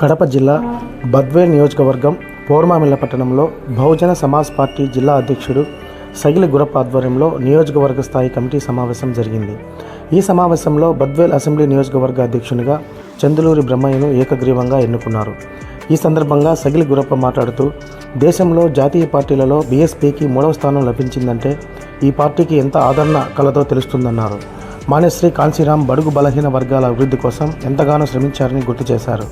కడప జిల్లా బద్వేల్ నియోజకవర్గం పోర్మామిల్ల పట్టణంలో బహుజన సమాజ్ పార్టీ జిల్లా అధ్యక్షుడు సగిలి గురప్ప ఆధ్వర్యంలో నియోజకవర్గ స్థాయి కమిటీ సమావేశం జరిగింది. ఈ సమావేశంలో బద్వేల్ అసెంబ్లీ నియోజకవర్గ అధ్యక్షునిగా చందులూరి బ్రహ్మయ్యను ఏకగ్రీవంగా ఎన్నుకున్నారు. ఈ సందర్భంగా సగిలి గురప్ప మాట్లాడుతూ దేశంలో జాతీయ పార్టీలలో బీఎస్పీకి మూడవ స్థానం లభించిందంటే ఈ పార్టీకి ఎంత ఆదరణ కలదో తెలుస్తుందన్నారు. మానేశ్రీ కాంశీరాం బడుగు బలహీన వర్గాల అభివృద్ధి కోసం ఎంతగానో శ్రమించారని గుర్తు చేశారు.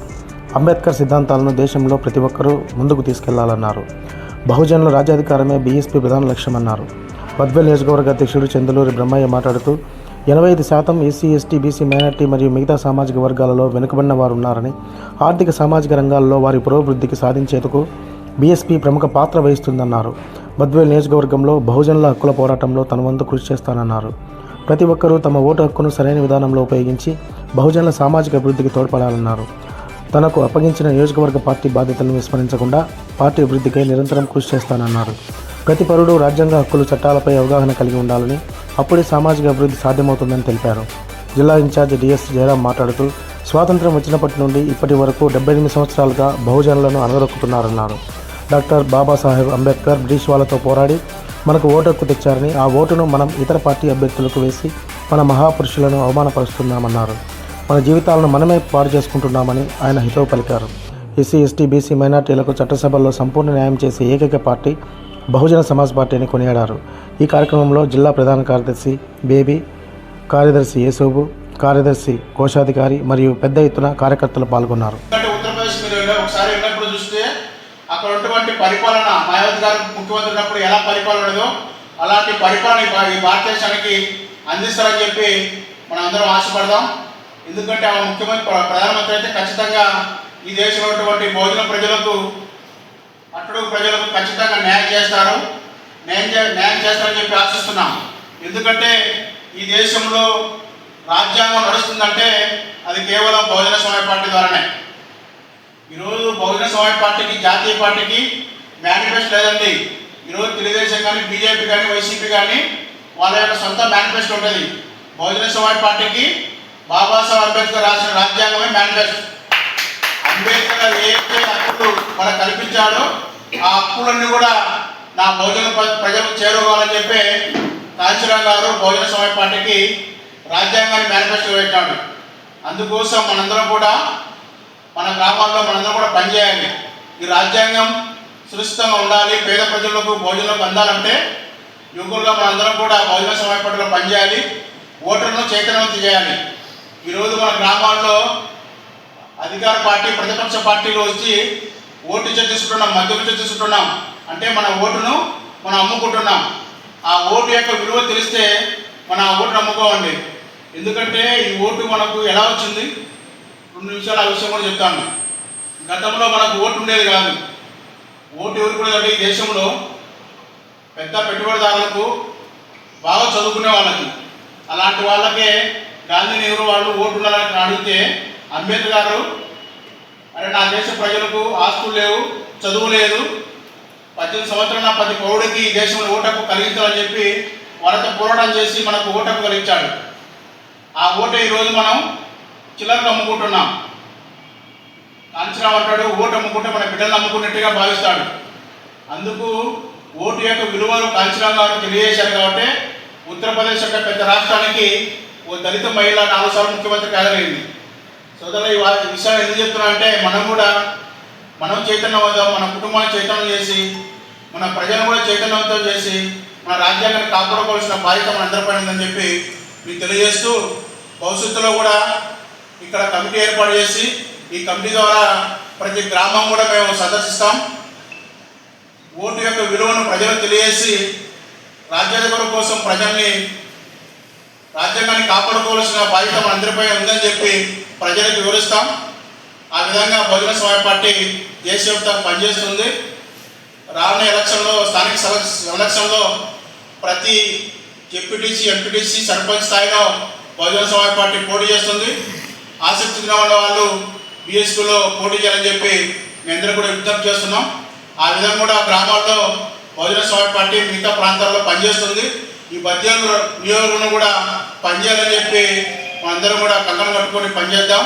అంబేద్కర్ సిద్ధాంతాలను దేశంలో ప్రతి ఒక్కరూ ముందుకు తీసుకెళ్ళాలన్నారు. బహుజనుల రాజ్యాధికారమే బీఎస్పీ ప్రధాన లక్ష్యమన్నారు. బద్వేల్ నియోజకవర్గ అధ్యక్షుడు చందులూరి బ్రహ్మయ్య మాట్లాడుతూ ఎనభై ఐదు శాతం ఎస్సీ ఎస్టీ బీసీ మైనార్టీ మరియు మిగతా సామాజిక వర్గాలలో వెనుకబడిన వారు ఉన్నారని ఆర్థిక సామాజిక రంగాల్లో వారి పురోభివృద్ధికి సాధించేందుకు బీఎస్పీ ప్రముఖ పాత్ర వహిస్తుందన్నారు. బద్వేల్ నియోజకవర్గంలో బహుజనుల హక్కుల పోరాటంలో తన వంతు కృషి చేస్తానన్నారు. ప్రతి ఒక్కరూ తమ ఓటు హక్కును సరైన విధానంలో ఉపయోగించి బహుజనుల సామాజిక అభివృద్ధికి తోడ్పడాలన్నారు. తనకు అప్పగించిన నియోజకవర్గ పార్టీ బాధ్యతలను విస్మరించకుండా పార్టీ అభివృద్ధికై నిరంతరం కృషి చేస్తానన్నారు. ప్రతి పౌరుడు రాజ్యాంగ హక్కులు చట్టాలపై అవగాహన కలిగి ఉండాలని అప్పుడే సామాజిక అభివృద్ధి సాధ్యమవుతుందని తెలిపారు. జిల్లా ఇన్ఛార్జ్ డిఎస్ జయరాం మాట్లాడుతూ స్వాతంత్రం వచ్చినప్పటి నుండి ఇప్పటి వరకు డెబ్బై ఎనిమిది సంవత్సరాలుగా బహుజనులను అనగదొక్కుతున్నారన్నారు డాక్టర్ బాబాసాహెబ్ అంబేద్కర్ బ్రిటిష్ వాళ్ళతో పోరాడి మనకు ఓటు హక్కు తెచ్చారని ఆ ఓటును మనం ఇతర పార్టీ అభ్యర్థులకు వేసి మన మహాపురుషులను అవమానపరుస్తున్నామన్నారు. మన జీవితాలను మనమే పాడు చేసుకుంటున్నామని ఆయన హితవు పలికారు. ఎస్సీ ఎస్టీ బీసీ మైనార్టీలకు చట్టసభల్లో సంపూర్ణ న్యాయం చేసే ఏకైక పార్టీ బహుజన సమాజ్ పార్టీ అని కొనియాడారు. ఈ కార్యక్రమంలో జిల్లా ప్రధాన కార్యదర్శి బేబీ కార్యదర్శి యేసోబు కార్యదర్శి కోశాధికారి మరియు పెద్ద ఎత్తున కార్యకర్తలు పాల్గొన్నారు. అక్కడ ఉన్నటువంటి పరిపాలన మాయావతి గారు ముఖ్యమంత్రి ఉన్నప్పుడు ఎలా పరిపాలన అలాంటి పరిపాలన ఈ భారతదేశానికి అందిస్తారని చెప్పి మనం అందరం ఆశపడదాం. ఎందుకంటే ఆ ముఖ్యమంత్రి ప్ర- ప్రధానమంత్రి అయితే ఖచ్చితంగా ఈ దేశంలో ఉన్నటువంటి భోజన ప్రజలకు అట్టడుగు ప్రజలకు ఖచ్చితంగా న్యాయం చేస్తారు. న్యాయం చే- న్యాయం చేస్తారని చెప్పి ఆశిస్తున్నాం. ఎందుకంటే ఈ దేశంలో రాజ్యాంగం నడుస్తుందంటే అది కేవలం బహుజన సమాజ పార్టీ ద్వారానే. ఈరోజు బహుజన సమాజ పార్టీకి జాతీయ పార్టీకి మేనిఫెస్టో లేదండి. ఈరోజు తెలుగుదేశం కానీ బీజేపీ కానీ వైసీపీ కానీ వాళ్ళ యొక్క సొంత మేనిఫెస్టో ఉంటుంది. బహుజన సమాజ పార్టీకి బాబాసాహెబ్ అంబేద్కర్ రాసిన రాజ్యాంగమే మేనిఫెస్టో అంబేద్కర్ గారు ఏదైతే హక్కులు మనకు కల్పించాడో ఆ హక్కులన్నీ కూడా నా భోజన ప్ర- ప్రజలకు చేరుకోవాలని చెప్పి కాంచీరావు గారు భోజన సమాజ పార్టీకి రాజ్యాంగాన్ని మేనిఫెస్టో పెట్టాడు. అందుకోసం మనందరం కూడా మన గ్రామాల్లో మనందరం కూడా పనిచేయాలి ఈ రాజ్యాంగం సురక్షితంగా ఉండాలి పేద ప్రజలకు భోజనం అందాలంటే యువకులుగా మనందరం కూడా భోజన సమాజ పార్టీలో పనిచేయాలి ఓటర్లను చైతన్యవంతం చేయాలి. ఈరోజు మన గ్రామాల్లో అధికార పార్టీ ప్రతిపక్ష పార్టీలు వచ్చి ఓటు చర్చిస్తున్నాం మద్యం చర్చిస్తున్నాం అంటే మన ఓటును మనం అమ్ముకుంటున్నాం. ఆ ఓటు యొక్క విలువ తెలిస్తే మనం ఆ ఓటును అమ్ముకోవండి ఎందుకంటే ఈ ఓటు మనకు ఎలా వచ్చింది? రెండు నిమిషాలు ఆ విషయం కూడా చెప్తాను. గతంలో మనకు ఓటు ఉండేది కాదు. ఓటు ఎవరు కూడా ఈ దేశంలో పెద్ద పెట్టుబడిదారులకు బాగా చదువుకునే వాళ్ళకి అలాంటి వాళ్ళకే గాంధీ నెహ్రూ వాళ్ళు ఓటు అడిగితే అంబేద్కర్ గారు అరే నా దేశ ప్రజలకు ఆస్తులు లేవు చదువు లేదు. పద్దెనిమిది సంవత్సరాల ప్రతి పౌరుడికి ఈ దేశంలో ఓటకు కలిగించాలని చెప్పి వాళ్ళతో పోరాటం చేసి మనకు ఓటకు కలిగించాడు. ఆ ఓటు ఈరోజు మనం చిల్లరలు అమ్ముకుంటున్నాం కాంచరావు అంటాడు ఓటు అమ్ముకుంటే మన బిడ్డలు అమ్ముకున్నట్టుగా భావిస్తాడు. అందుకు ఓటు యొక్క విలువలు కాంచరావు గారు తెలియజేశారు కాబట్టి ఉత్తరప్రదేశ్ యొక్క పెద్ద రాష్ట్రానికి ఓ దళిత మహిళ నాలుగు సార్లు ముఖ్యమంత్రి కాదరైంది సోదరులు ఈ విషయాలు ఎందుకు చెప్తున్నా అంటే మనం కూడా మనం చైతన్యం అవుదాం మన కుటుంబాన్ని చైతన్యం చేసి మన ప్రజలను కూడా చైతన్యవంతం చేసి మన రాజ్యాంగాన్ని కాపాడుకోవాల్సిన బాధ్యత మన ఉందని చెప్పి మీకు తెలియజేస్తూ భవిష్యత్తులో కూడా ఇక్కడ కమిటీ ఏర్పాటు చేసి ఈ కమిటీ ద్వారా ప్రతి గ్రామం కూడా మేము సందర్శిస్తాం. ఓటు యొక్క విలువను ప్రజలకు తెలియజేసి రాజ్యాంగం కోసం ప్రజల్ని రాజ్యాంగాన్ని కాపాడుకోవాల్సిన బాధ్యత మన అందరిపై ఉందని చెప్పి ప్రజలకు వివరిస్తాం. ఆ విధంగా బహుజన సమాజ పార్టీ దేశవ్యాప్తంగా పనిచేస్తుంది. రానున్న ఎలక్షన్లో స్థానిక ఎలక్షన్లో ప్రతి జెడ్పీటీసీ ఎంపీటీసీ సర్పంచ్ స్థాయిలో బహుజన సమాజ పార్టీ పోటీ చేస్తుంది. ఆసక్తి ఉన్న వాళ్ళు బీఎస్పీలో పోటీ చేయాలని చెప్పి మేమందరం కూడా విజ్ఞప్తి చేస్తున్నాం. ఆ విధంగా కూడా గ్రామాల్లో బహుజన సమాజ పార్టీ మిగతా ప్రాంతాల్లో పనిచేస్తుంది. ఈ పద్యం నియోజకవర్గం కూడా పనిచేయాలని చెప్పి అందరం కూడా కంకణం కట్టుకొని పనిచేద్దాం.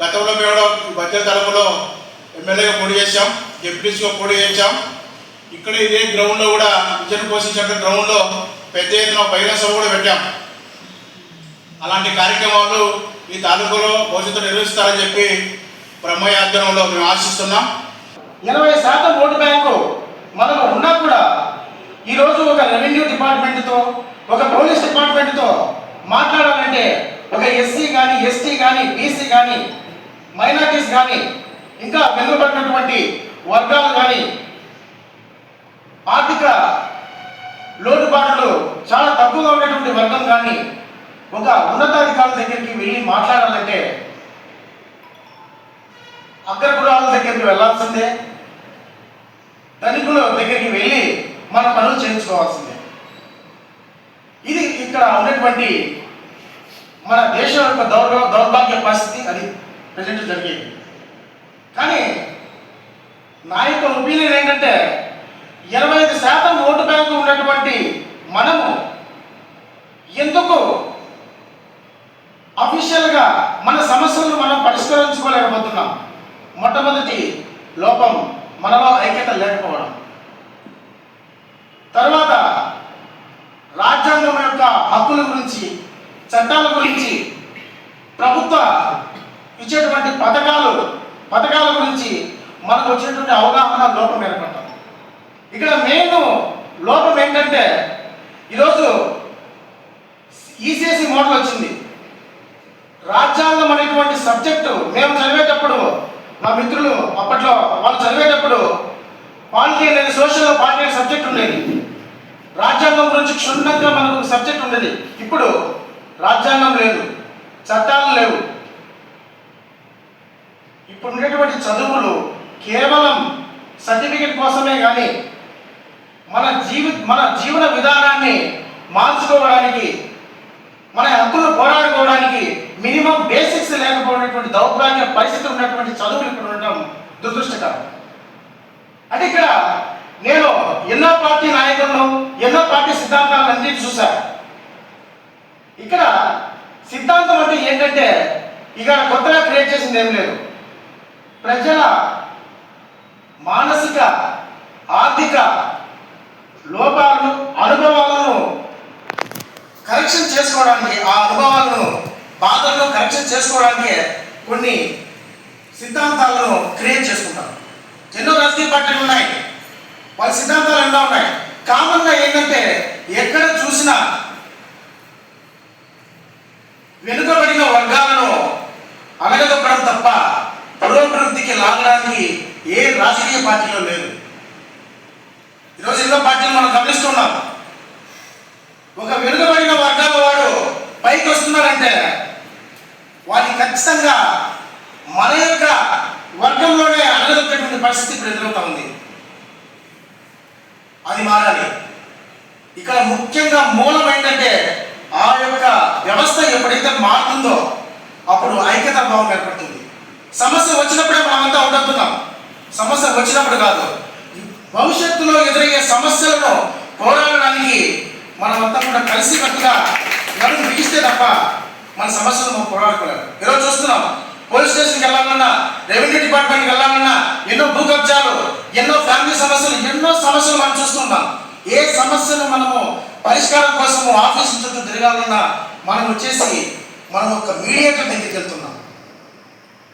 గతంలో మేము కూడా మధ్య తరపులో ఎమ్మెల్యేగా పోటీ చేశాం డిప్యూటీస్గా పోటీ చేశాం. ఇక్కడ ఇదే గ్రౌండ్లో కూడా విజయం పోషించిన గ్రౌండ్లో పెద్ద ఎత్తున బహిరంగ సభ కూడా పెట్టాం. అలాంటి కార్యక్రమాలు ఈ తాలూకులో భవిష్యత్తు నిర్వహిస్తారని చెప్పి బ్రహ్మయాధ్వర్యంలో మేము ఆశిస్తున్నాం. ఇరవై శాతం ఓటు బ్యాంకు మనకు ఉన్నా కూడా ఈరోజు ఒక రెవెన్యూ డిపార్ట్మెంట్తో ఒక పోలీస్ డిపార్ట్మెంట్తో మాట్లాడాలంటే ఒక ఎస్సీ కానీ ఎస్టీ కానీ బీసీ కానీ మైనార్టీస్ కానీ ఇంకా వెనుకబడినటువంటి వర్గాలు కానీ ఆర్థిక లోటుపాట్లు చాలా తక్కువగా ఉన్నటువంటి వర్గం కానీ ఒక ఉన్నతాధికారుల దగ్గరికి వెళ్ళి మాట్లాడాలంటే అగ్రకులాల దగ్గరికి వెళ్ళాల్సిందే ధనికుల దగ్గరికి వెళ్ళి మన పనులు చేయించుకోవాల్సిందే. ఇక్కడ ఉన్నటువంటి మన దేశం యొక్క దౌర్భ దౌర్భాగ్య పరిస్థితి అది ప్రజెంట్ జరిగేది. కానీ నా యొక్క ఒపీనియన్ ఏంటంటే ఇరవై ఐదు శాతం ఓటు బ్యాంకు ఉన్నటువంటి మనము ఎందుకు అఫీషియల్గా మన సమస్యలను మనం పరిష్కరించుకోలేకపోతున్నాం? మొట్టమొదటి లోపం మనలో ఐక్యత లేకపోవడం. తర్వాత రాజ్యాంగం యొక్క హక్కుల గురించి చట్టాల గురించి ప్రభుత్వ ఇచ్చేటువంటి పథకాలు పథకాల గురించి మనకు వచ్చినటువంటి అవగాహన లోపం ఏర్పడటం ఇక్కడ మెయిన్ లోపం ఏంటంటే ఈరోజు ఈసీఎస్సి మోడల్ వచ్చింది. రాజ్యాంగం అనేటువంటి సబ్జెక్టు మేము చదివేటప్పుడు మా మిత్రులు అప్పట్లో వాళ్ళు చదివేటప్పుడు పాలిటీ అనేది సోషల్ పాలిటీ సబ్జెక్ట్ ఉండేది. రాజ్యాంగం గురించి క్షుణ్ణంగా మనకు సబ్జెక్ట్ ఉండేది. ఇప్పుడు రాజ్యాంగం లేదు చట్టాలు లేవు. ఇప్పుడు ఉండేటువంటి చదువులు కేవలం సర్టిఫికెట్ కోసమే కానీ మన జీవి మన జీవన విధానాన్ని మార్చుకోవడానికి మన హక్కులు పోరాడుకోవడానికి మినిమం బేసిక్స్ లేకపోయినటువంటి దౌర్భాగ్య పరిస్థితి ఉన్నటువంటి చదువులు ఇప్పుడు ఉండడం దురదృష్టకరం. అంటే ఇక్కడ నేను ఎన్నో పార్టీ నాయకులను ఎన్నో పార్టీ సిద్ధాంతాలను అన్నిటి చూశారు. ఇక్కడ సిద్ధాంతం అంటే ఏంటంటే ఇక కొత్తగా క్రియేట్ చేసింది ఏం లేదు. ప్రజల మానసిక ఆర్థిక లోపాలను అనుభవాలను కరెక్షన్ చేసుకోవడానికి ఆ అనుభవాలను బాధలను కరెక్షన్ చేసుకోవడానికి కొన్ని సిద్ధాంతాలను క్రియేట్ చేసుకోవాలి ఎన్నో రాజకీయ పార్టీలు ఉన్నాయి వాళ్ళ సిద్ధాంతాలు ఎన్నో ఉన్నాయి కామన్గా ఏంటంటే ఎక్కడ వెనుకబడిన వర్గాలను అణగదొక్కడం తప్ప పురోభివృద్ధికి లాగడానికి ఏ రాజకీయ పార్టీలో లేదు. ఈరోజు ఎన్నో పార్టీలు మనం గమనిస్తున్నాం. ఒక వెనుకబడిన వర్గాల వాడు పైకి వస్తున్నారంటే వారికి ఖచ్చితంగా మన యొక్క వర్గంలోనే అడగదొక్కేటువంటి పరిస్థితి ఇప్పుడు ఎదురవుతా ఉంది. అది మారాలి. ఇక్కడ ముఖ్యంగా మూలం ఏంటంటే ఆ యొక్క వ్యవస్థ ఎప్పుడైతే మారుతుందో అప్పుడు ఐక్యత భావం ఏర్పడుతుంది. సమస్య వచ్చినప్పుడే మనమంతా ఉండొద్దున్నాం. సమస్య వచ్చినప్పుడు కాదు. భవిష్యత్తులో ఎదురయ్యే సమస్యలను పోరాడడానికి మనమంతా కూడా కలిసికట్టుగా నడుము బిగిస్తే తప్ప మన సమస్యలు మనం పోరాడుకోలేము. ఈరోజు చూస్తున్నాం. పోలీస్ స్టేషన్కి వెళ్ళాలన్నా రెవెన్యూ డిపార్ట్మెంట్కి వెళ్ళాలన్నా ఎన్నో భూ కబ్జాలు ఎన్నో ఫ్యామిలీ సమస్యలు ఎన్నో సమస్యలు మనం చూస్తున్నాం ఏ సమస్యను మనము పరిష్కారం కోసము ఆఫీసు చుట్టూ తిరగాలన్నా మనం వచ్చేసి మనం ఒక మీడియేటర్ దగ్గరికి వెళ్తున్నాం.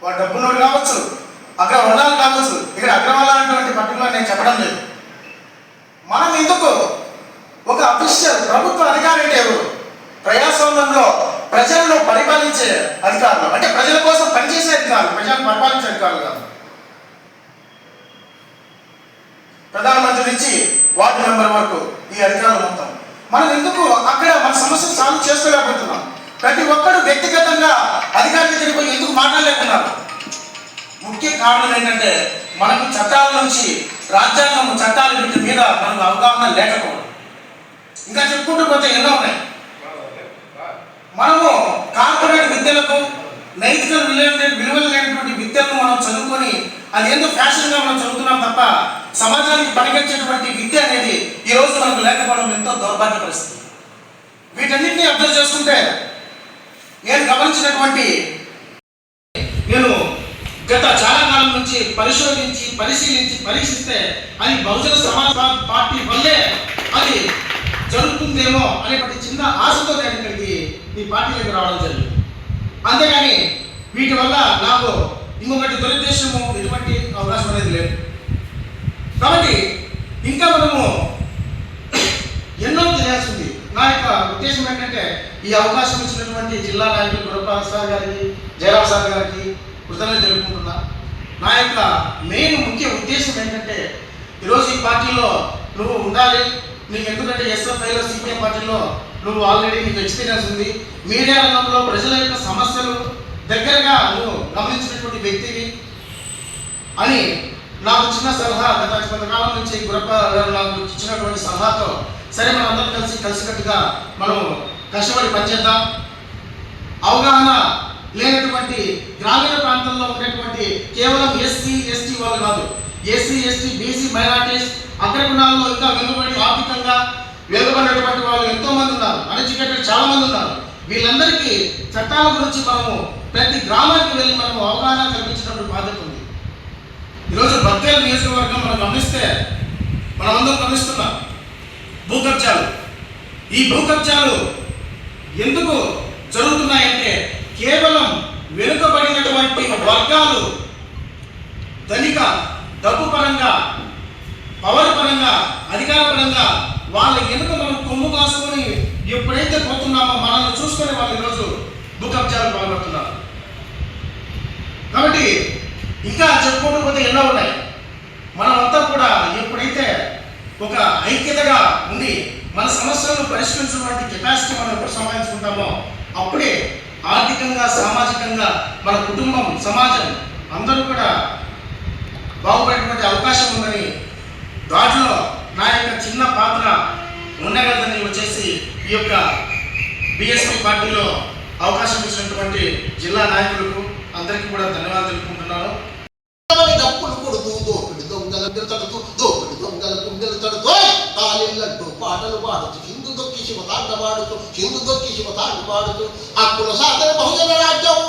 వాడు డబ్బున్నోడు కావచ్చు అగ్ర వర్ణాలు కావచ్చు ఇక్కడ అగ్రవర్ణాలటువంటి పర్టికులర్ నేను చెప్పడం లేదు. మనం ఎందుకు ఒక అఫీషియల్ ప్రభుత్వ అధికారి అంటే ఎవరు? ప్రజాస్వామ్యంలో ప్రజలను పరిపాలించే అధికారులు అంటే ప్రజల కోసం పనిచేసే అధికారులు ప్రజలను పరిపాలించే అధికారులు కాదు. ప్రధానమంత్రి నుంచి వార్డు మెంబర్ వరకు ఈ అధికారులు మొత్తం. మనం ఎందుకు అక్కడ మన సమస్యను సాల్వ్ చేసుకోలేకపోతున్నాం? ప్రతి ఒక్కరు వ్యక్తిగతంగా అధికారులు దగ్గరికి పోయి ఎందుకు మాట్లాడలేకున్నారు ముఖ్య కారణం ఏంటంటే మనకు చట్టాల నుంచి రాజ్యాంగం చట్టాల వీటి మీద మనకు అవగాహన లేకపోవడం. ఇంకా చెప్పుకుంటూ పోతే ఎన్నో ఉన్నాయి. మనము కార్పొరేట్ విద్యలకు నైతిక విలువ విలువలు లేనటువంటి విద్యలను మనం చదువుకొని అది ఏందో ఫ్యాషన్గా మనం చదువుతున్నాం తప్ప సమాజానికి పనికొచ్చేటువంటి విద్య అనేది ఈ రోజు మనకు లేకపోవడం ఎంతో దౌర్భాగ్య పరిస్థితి. వీటన్నిటిని అబ్జర్వ్ చేసుకుంటే నేను గమనించినటువంటి నేను గత చాలా కాలం నుంచి పరిశోధించి పరిశీలించి పరీక్షిస్తే అది బహుజన సమాజ్ పార్టీ వల్లే అది జరుగుతుందేమో అనేటువంటి చిన్న ఆశతో నేను ఇక్కడికి ఈ పార్టీలోకి రావడం జరిగింది. అంతేగాని వీటి వల్ల నాకు ఇంకొకటి దురుద్దేశము ఎటువంటి అవకాశం అనేది లేదు. కాబట్టి ఇంకా మనము ఎన్నో తెలియాల్సింది నా యొక్క ఉద్దేశం ఏంటంటే ఈ అవకాశం ఇచ్చినటువంటి జిల్లా నాయకులు గురపాల సార్ గారికి జయరామ్ సార్ గారికి కృతజ్ఞత తెలుపుకుంటున్నా. నా యొక్క మెయిన్ ముఖ్య ఉద్దేశం ఏంటంటే ఈరోజు ఈ పార్టీలో నువ్వు ఉండాలి. నీకు ఎందుకంటే ఎస్ఎఫ్ఐలో సిపిఎం పార్టీలో నువ్వు ఆల్రెడీ నీకు ఎక్స్పీరియన్స్ ఉంది. మీడియా రంగంలో ప్రజల యొక్క సమస్యలు దగ్గరగా నువ్వు గమనించినటువంటి వ్యక్తివి అని నాకు చిన్న సలహా గత కొంతకాలం నుంచి గురప్ప గారు నాకు ఇచ్చినటువంటి సలహాతో సరే మనం అందరం కలిసి కలిసికట్టుగా మనం కష్టపడి పనిచేద్దాం. అవగాహన లేనటువంటి గ్రామీణ ప్రాంతంలో ఉండేటువంటి కేవలం ఎస్సీ ఎస్టీ వాళ్ళు కాదు. ఎస్సీ ఎస్టీ బీసీ మైనార్టీస్ అగ్రగుణాల్లో ఇంకా వెనుకబడి ఆర్థికంగా వెనుకబడినటువంటి వాళ్ళు ఎంతో మంది ఉన్నారు. అన్ఎడ్యుకేటెడ్ చాలా మంది ఉన్నారు. వీళ్ళందరికీ చట్టాల గురించి మనము ప్రతి గ్రామానికి వెళ్ళి మనము అవగాహన కల్పించినటువంటి బాధ్యత ఉంది. ఈరోజు బత్తేలు నియోజకవర్గం మనం గమనిస్తే మనమందరం గమనిస్తున్నాం భూ కబ్జాలు ఈ భూ కబ్జాలు ఎందుకు జరుగుతున్నాయంటే కేవలం వెనుకబడినటువంటి వర్గాలు ధనిక డబ్బు పరంగా పవర్ పరంగా అధికార పరంగా వాళ్ళ వెనుక మనం కొమ్ము కాసుకొని ఎప్పుడైతే పోతున్నామో మనల్ని చూసుకొని వాళ్ళు ఈరోజు భూ కబ్జాలు పాల్పడుతున్నారు. కాబట్టి ఇంకా చెప్పుకుంటూ పోతే ఎన్నో ఉన్నాయి. మనమంతా కూడా ఎప్పుడైతే ఒక ఐక్యతగా ఉండి మన సమస్యలను పరిష్కరించినటువంటి కెపాసిటీ మనం ఎప్పుడు సంపాదించుకుంటామో అప్పుడే ఆర్థికంగా సామాజికంగా మన కుటుంబం సమాజం అందరూ కూడా బాగుపడేటువంటి అవకాశం ఉందని దాంట్లో నా యొక్క చిన్న పాత్ర ఉండగలదని వచ్చేసి ఈ యొక్క బిఎస్పీ పార్టీలో అవకాశం ఇచ్చినటువంటి జిల్లా నాయకులకు అందరికీ కూడా ధన్యవాదాలు తెలుపుకుంటున్నాను. ఎవరి డప్పులు కొడుతూ దోపిడి దొంగల తడుతూ దోపిడి దొంగల గుండెలు తడుతూ తాళిళ్ళట్టు పాటలు పాడుతూ హిందు దొక్కి శివతాండ పాడుతూ హిందు దొక్కి శివతాండ పాడుతూ హక్కుల సాధన బహుజన రాజ్యం!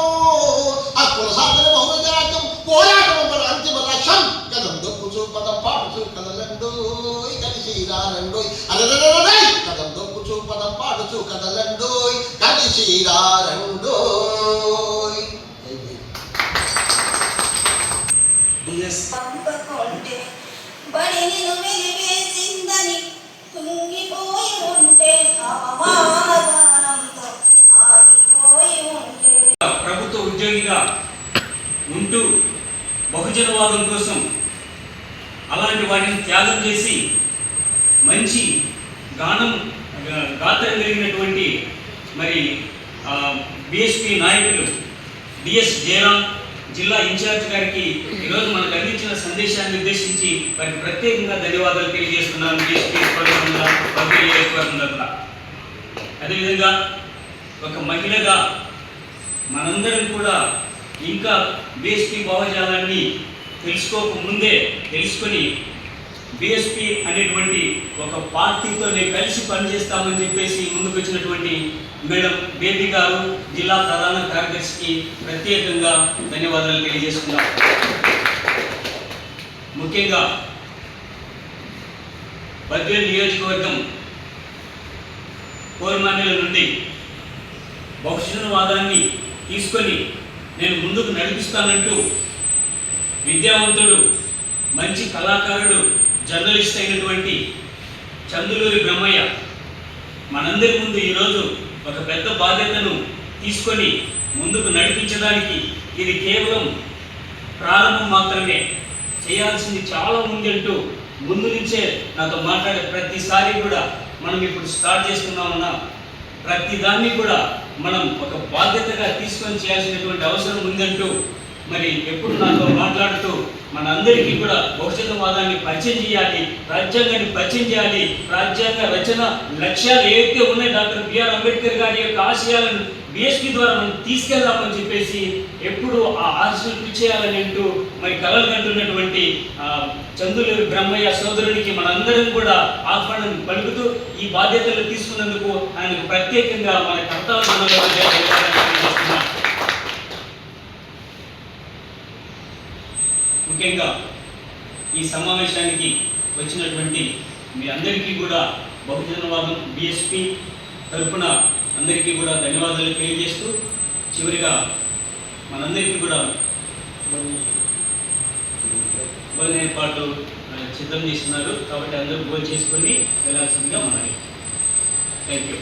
హక్కుల సాధన బహుజన రాజ్యం! పోరాటం మన అంతిమ లక్ష్యం! కదం దొక్కుచూ పదం పాడుతూ కదలండోయ్ కలిసి రారండోయ్ అదరై కదం దొక్కుచూ పదం పాడుతూ కదలండోయ్ కలిసి రారండోయ్ నిన్ను వెలివేసిందని ఉంటే అవమానగానంతో ఆగిపోయి ఉంటే ప్రభుత్వ ఉద్యోగిగా ఉంటూ బహుజనవాదం కోసం అలాంటి వాటిని త్యాగం చేసి మంచి గానం గాత్రం కలిగినటువంటి మరి బిఎస్పి నాయకులు డిఎస్ జయరాం జిల్లా ఇన్ఛార్జ్ గారికి ఈరోజు మనకు అందించిన సందేశాన్ని ఉద్దేశించి వారికి ప్రత్యేకంగా ధన్యవాదాలు తెలియజేస్తున్నాను. అదేవిధంగా ఒక మహిళగా మనందరం కూడా ఇంకా బిఎస్పి భావజాలాన్ని తెలుసుకోక ముందే తెలుసుకొని బీఎస్పీ అనేటువంటి ఒక పార్టీతో నేను కలిసి పనిచేస్తామని చెప్పేసి ముందుకు వచ్చినటువంటి మేడం బేబీ గారు జిల్లా ప్రధాన కార్యదర్శికి ప్రత్యేకంగా ధన్యవాదాలు తెలియజేస్తున్నాం ముఖ్యంగా బద్వేల్ నియోజకవర్గం కోరమాన్యుల నుండి బహుజనవాదాన్ని తీసుకొని నేను ముందుకు నడిపిస్తానంటూ విద్యావంతుడు మంచి కళాకారుడు జర్నలిస్ట్ అయినటువంటి చందులూరి బ్రహ్మయ్య మనందరి ముందు ఈరోజు ఒక పెద్ద బాధ్యతను తీసుకొని ముందుకు నడిపించడానికి ఇది కేవలం ప్రారంభం మాత్రమే. చేయాల్సింది చాలా ఉంది అంటూ ముందు నుంచే నాతో మాట్లాడే ప్రతిసారి కూడా మనం ఇప్పుడు స్టార్ట్ చేసుకున్నామన్నా ప్రతి దాన్ని కూడా మనం ఒక బాధ్యతగా తీసుకొని చేయాల్సినటువంటి అవసరం ఉందంటూ మరి ఎప్పుడు నాతో మాట్లాడుతూ మనందరికీ కూడా భవిష్యత్వాదాన్ని పరిచయం చేయాలి రాజ్యాంగాన్ని పరిచయం చేయాలి రాజ్యాంగ రచన లక్ష్యాలు ఏవైతే ఉన్నాయో డాక్టర్ బిఆర్ అంబేద్కర్ గారి యొక్క ఆశయాలను బిఎస్పీ ద్వారా మనం తీసుకెళ్దామని చెప్పేసి ఎప్పుడు ఆ ఆశలు చేయాలని అంటూ మరి కలలు కంటున్నటువంటి ఆ, చందులూరి బ్రహ్మయ్య సోదరునికి మనందరం కూడా ఆహ్వానం పలుకుతూ ఈ బాధ్యతలు తీసుకున్నందుకు ఆయనకు ప్రత్యేకంగా మన కర్తవ్య ముఖ్యంగా ఈ సమావేశానికి వచ్చినటువంటి మీ అందరికీ కూడా బహుజనవాదం బిఎస్పి తరఫున అందరికీ కూడా ధన్యవాదాలు తెలియజేస్తూ చివరిగా మనందరికీ కూడా భోజన ఏర్పాట్లు సిద్ధం చేస్తున్నారు. కాబట్టి అందరూ భోజనం చేసుకొని వెళ్ళాల్సిందిగా ఉన్నాయి థ్యాంక్ యూ